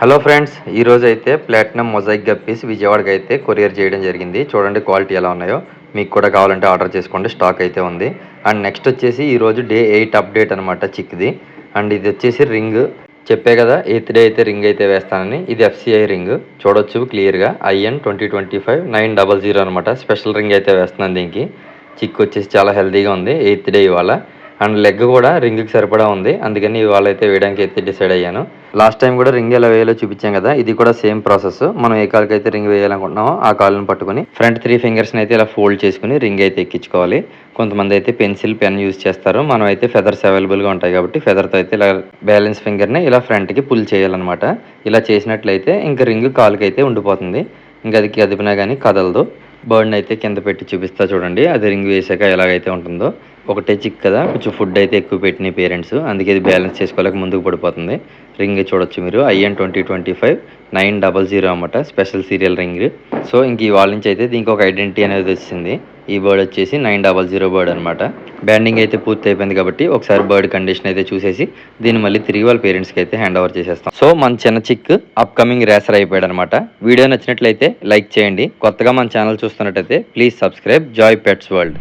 Hello friends ఈ అయితే platinum mosaic guppies విజయవాడకి అయితే కొరియర్ చేయడం జరిగింది. చూడండి క్వాలిటీ ఎలా ఉన్నాయో. మీకు కూడా కావాలంటే ఆర్డర్ చేసుకోండి స్టాక్ అయితే ఉంది. అండ్ నెక్స్ట్ వచ్చేసి ఈరోజు డే ఎయిట్ అప్డేట్ అనమాట చిక్ది. అండ్ ఇది వచ్చేసి రింగ్. చెప్పే కదా ఎయిత్ డే అయితే రింగ్ అయితే వేస్తానని. ఇది ఎఫ్సిఐ రింగ్. చూడొచ్చు క్లియర్గా. IN twenty twenty five nine double zero అనమాట స్పెషల్ రింగ్ అయితే వేస్తున్నాను దీనికి. చిక్ వచ్చేసి చాలా హెల్తీగా ఉంది ఎయిత్ డే ఇవాళ. అండ్ లెగ్ కూడా రింగ్కి సరిపడా ఉంది. అందుకని ఇవాళ అయితే వేయడానికి అయితే డిసైడ్ అయ్యాను. లాస్ట్ టైం కూడా రింగ్ ఎలా వేయాలో చూపించాం కదా ఇది కూడా సేమ్ ప్రాసెస్. మనం ఏ కాలుకి అయితే రింగ్ వేయాలనుకుంటున్నామో ఆ కాలుని పట్టుకుని ఫ్రంట్ త్రీ ఫింగర్స్ని అయితే ఇలా ఫోల్డ్ చేసుకుని రింగ్ అయితే ఎక్కించుకోవాలి. కొంతమంది అయితే పెన్సిల్ పెన్ యూజ్ చేస్తారు. మనం అయితే ఫెదర్స్ అవైలబుల్గా ఉంటాయి కాబట్టి ఫెదర్తో అయితే ఇలా బ్యాలెన్స్ ఫింగర్ని ఇలా ఫ్రంట్కి పుల్ చేయాలన్నమాట. ఇలా చేసినట్లయితే ఇంకా రింగ్ కాలుకి అయితే ఉండిపోతుంది. ఇంకా అది కదిపినా కానీ కదలదు. బర్డ్ని అయితే కింద పెట్టి చూపిస్తా చూడండి. అది రింగ్ వేసాక ఎలాగైతే ఉంటుందో. ఒకటే చిక్ కదా కొంచెం ఫుడ్ అయితే ఎక్కువ పెట్టినాయి పేరెంట్స్ అందుకే ఇది బ్యాలెన్స్ చేసుకోలేక ముందుకు పడిపోతుంది. రింగ్ చూడొచ్చు మీరు IN twenty twenty five nine double zero అనమాట స్పెషల్ సీరియల్ రింగ్ సో ఇంక ఇవాళ నుంచి అయితే దీనికి ఒక ఐడెంటిటీ అనేది వచ్చింది. ఈ బర్డ్ వచ్చేసి నైన్ డబల్ జీరో బర్డ్ అనమాట బ్యాండింగ్ అయితే పూర్తి అయిపోయింది కాబట్టి ఒకసారి బర్డ్ కండిషన్ అయితే చూసేసి దీన్ని మళ్ళీ తిరిగి వాళ్ళ పేరెంట్స్కి అయితే హ్యాండ్ ఓవర్ చేసేస్తాం. సో మన చిన్న చిక్ అప్కమింగ్ రేసర్ అయిపోయాడు అనమాట వీడియో నచ్చినట్లయితే లైక్ చేయండి. కొత్తగా మన ఛానల్ చూస్తున్నట్టయితే please subscribe joy pets world